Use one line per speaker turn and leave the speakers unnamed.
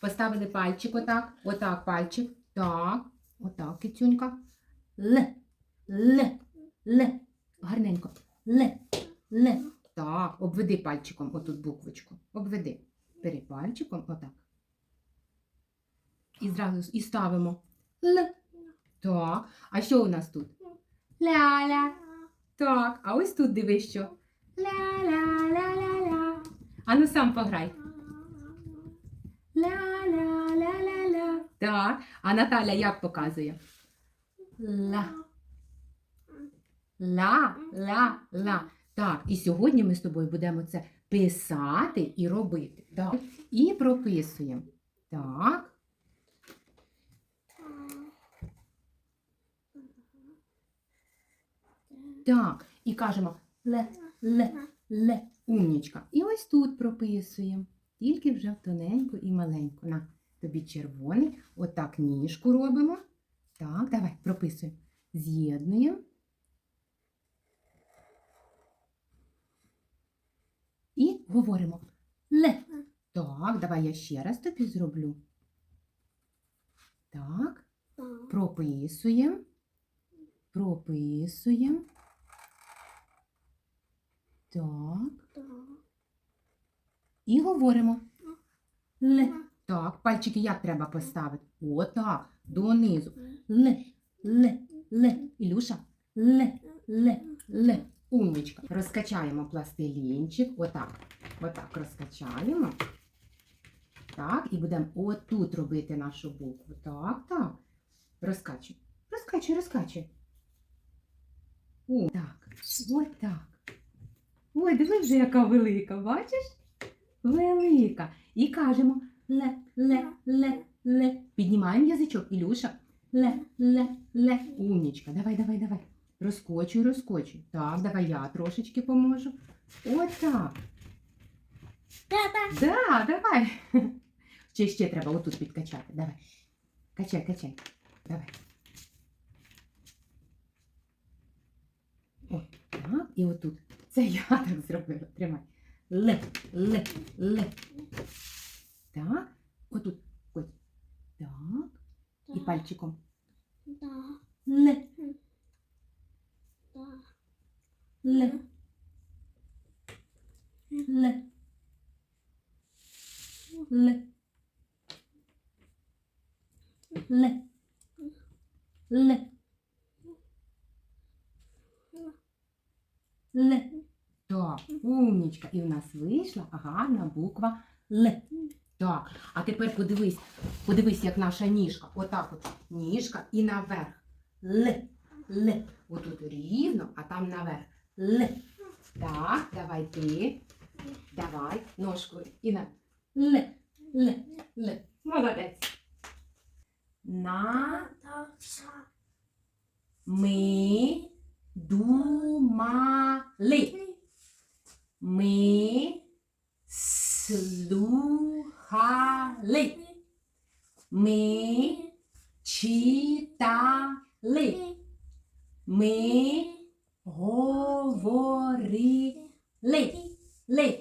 Поставили пальчик отак, отак пальчик. Так, отак, кицюнька. Л, Л, Л. Гарненько. Л, Л. Так, обведи пальчиком отут буквочку. Обведи. Бери пальчиком отак. І зразу і ставимо Л. Так. А що у нас тут? Ля-ля. Так. А ось тут дивись що. Ля-ля-ля-ля-ля. А ну сам пограй. Так. А Наталя як показує? Ла. Ла, ла, ла. Так, і сьогодні ми з тобою будемо це писати і робити. Так. І прописуємо. Так. Так. І кажемо ле, ле, ле. Умнічка. І ось тут прописуємо. Тільки вже тоненько і маленько. На тобі червоний. Отак ніжку робимо. Так, давай, прописуємо. З'єднуємо. І говоримо ле. Так, давай я ще раз тобі зроблю. Так, прописуємо. Прописуємо. Так. І говоримо. Ле. Так, пальчики як треба поставити? Отак, донизу. Ле, ле, ле. Ілюша. Ле, ле, ле. Умничка. Розкачаємо пластилінчик. Отак. Отак розкачаємо. Так, і будемо отут робити нашу букву. Так, так. Розкачуй. Розкачуй, розкачуй. О, так. Отак. Ой, диви вже яка велика, бачиш? Велика. І кажемо ле, ле, ле, ле. Піднімаємо язичок, Ілюша. Ле, ле, ле. Умнічка. Давай, давай, давай. Розкочуй, розкочуй. Так, давай я трошечки поможу. Отак. Да, давай. Ще ще треба отут підкачати. Давай. Качай, качай. Давай. О, так, і отут. Це я так зробила. Тримай. Ле, ле, ле. Так. Отут. Ось. Так. І пальчиком. Ле, ле. Ле. Ле. Ле. Ле. Ле. Так, умнічка. І в нас вийшла гарна буква Л. Так, а тепер подивись, подивись, як наша ніжка. Отак от ніжка і наверх. Л. Л. Отут рівно, а там наверх. Л. Так, давай ти. Давай ножкою і на Л. Л. Л. Молодець. На ми думали. Ми слухали. Ми читали. Ми говорили. Ли.